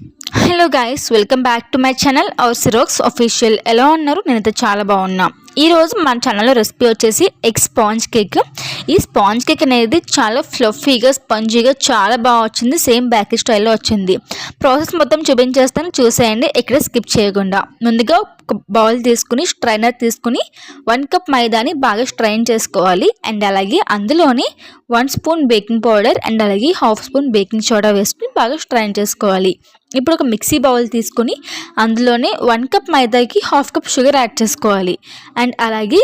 Hello guys welcome back to my channel our సిరోక్స్ official ఎలా ఉన్నారు? నేనైతే చాలా బాగున్నా. ఈరోజు మన ఛానల్లో రెసిపీ వచ్చేసి ఎగ్ స్పాంజ్ కేక్ ఈ స్పాంజ్ కేక్ అనేది చాలా ఫ్లఫీగా స్పంజీగా చాలా బాగా వచ్చింది. సేమ్ బ్యాకరీ స్టైల్లో వచ్చింది. ప్రాసెస్ మొత్తం చూపించేస్తాను. చూసేయండి. ఇక్కడ స్కిప్ చేయకుండా. ముందుగా ఒక బౌల్ తీసుకుని స్ట్రైనర్ తీసుకుని వన్ కప్ మైదాని బాగా స్ట్రైన్ చేసుకోవాలి. అండ్ అలాగే అందులోని one spoon baking powder and అలాగే హాఫ్ స్పూన్ బేకింగ్ సోడా వేసుకుని బాగా స్ట్రైన్ చేసుకోవాలి. ఇప్పుడు ఒక మిక్సీ బౌల్ తీసుకుని అందులోనే వన్ కప్ మైదాకి హాఫ్ కప్ షుగర్ యాడ్ చేసుకోవాలి. అండ్ అలాగే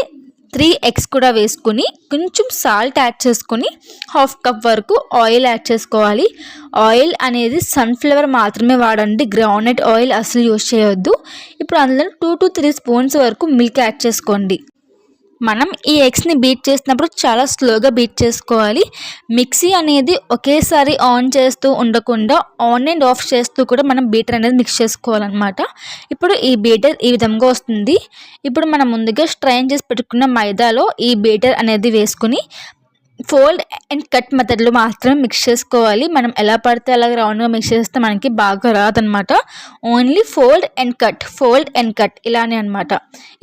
త్రీ ఎగ్స్ కూడా వేసుకుని కొంచెం సాల్ట్ యాడ్ చేసుకుని హాఫ్ కప్ వరకు ఆయిల్ యాడ్ చేసుకోవాలి. ఆయిల్ అనేది సన్ఫ్లవర్ మాత్రమే వాడండి. గ్రౌండ్నట్ ఆయిల్ అసలు యూజ్ చేయొద్దు. ఇప్పుడు అందులో టూ టు త్రీ స్పూన్స్ వరకు మిల్క్ యాడ్ చేసుకోండి. మనం ఈ ఎగ్స్ని బీట్ చేసినప్పుడు చాలా స్లోగా బీట్ చేసుకోవాలి. మిక్సీ అనేది ఒకేసారి ఆన్ చేస్తూ ఉండకుండా ఆన్ అండ్ ఆఫ్ చేస్తూ కూడా మనం బీటర్ అనేది మిక్స్ చేసుకోవాలన్నమాట. ఇప్పుడు ఈ బీటర్ ఈ విధంగా వస్తుంది. ఇప్పుడు మనం ముందుగా స్ట్రైన్ చేసి పెట్టుకున్న మైదాలో ఈ బీటర్ అనేది వేసుకుని ఫోల్డ్ అండ్ కట్ మెథడ్లో మాత్రమే మిక్స్ చేసుకోవాలి. మనం ఎలా పడితే అలా రౌండ్గా మిక్స్ చేస్తే మనకి బాగా రాదనమాట. Only fold and cut fold and cut ఇలానే అనమాట.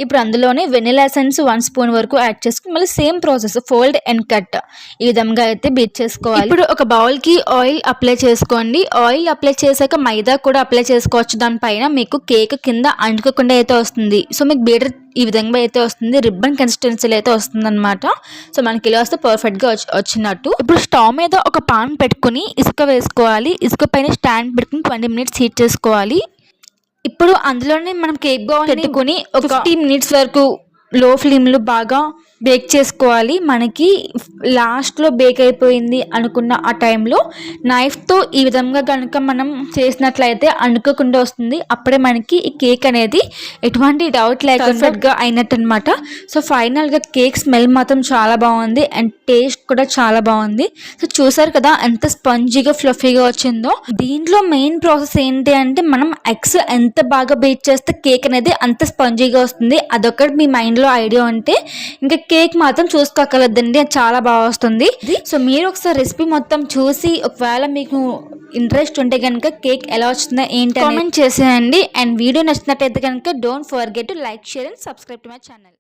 ఇప్పుడు అందులోనే వెనిలా ఎసెన్స్ వన్ స్పూన్ వరకు యాడ్ చేసుకుని మళ్ళీ same process fold and cut ఈ విధంగా అయితే బీట్ చేసుకోవాలి. ఇప్పుడు ఒక బౌల్కి ఆయిల్ అప్లై చేసుకోండి. ఆయిల్ అప్లై చేశాక మైదా కూడా అప్లై చేసుకోవచ్చు. దానిపైన మీకు కేక్ కింద అంటుకోకుండా అయితే వస్తుంది. సో మీకు బీటర్ ఈ విధంగా అయితే వస్తుంది. రిబ్బన్ కన్సిస్టెన్సీలో అయితే వస్తుంది అనమాట సో మనకి ఇలా వస్తే పర్ఫెక్ట్గా వచ్చి వచ్చినట్టు. ఇప్పుడు స్టవ్ మీద ఒక పాన్ పెట్టుకుని ఇసుక వేసుకోవాలి. ఇసుక పైన స్టాండ్ పెట్టుకుని ట్వంటీ మినిట్స్ హీట్ చేసుకోవాలి. ఇప్పుడు అందులోనే మనం కేక్ బౌల్ పెట్టుకుని ఒక ఫిఫ్టీ మినిట్స్ వరకు లో ఫ్లేమ్లో బాగా బేక్ చేసుకోవాలి. మనకి లాస్ట్లో బేక్ అయిపోయింది అనుకున్న ఆ టైంలో నైఫ్తో ఈ విధంగా కనుక మనం చేసినట్లయితే అనుకోకుండా వస్తుంది. అప్పుడే మనకి ఈ కేక్ అనేది ఎటువంటి డౌట్ లేకుండా అయినట్టు అనమాట సో ఫైనల్గా కేక్ స్మెల్ మాత్రం చాలా బాగుంది అండ్ టేస్ట్ కూడా చాలా బాగుంది. సో చూసారు కదా ఎంత స్పంజీగా ఫ్లఫీగా వచ్చిందో. దీంట్లో మెయిన్ ప్రాసెస్ ఏంటి అంటే మనం ఎగ్స్ ఎంత బాగా బేక్ చేస్తే కేక్ అనేది అంత స్పంజీగా వస్తుంది. అదొకటి మీ మైండ్లో ఐడియా ఉంటే ఇంకా కేక్ మాత్రం చూసుకోగలదండి అది చాలా బాగా వస్తుంది. సో మీరు ఒకసారి రెసిపీ మొత్తం చూసి ఒకవేళ మీకు ఇంట్రెస్ట్ ఉంటే కనుక కేక్ ఎలా వచ్చిందో ఏంటి కామెంట్ చేసేయండి. అండ్ వీడియో నచ్చినట్టయితే కనుక don't forget to like share and subscribe to my channel.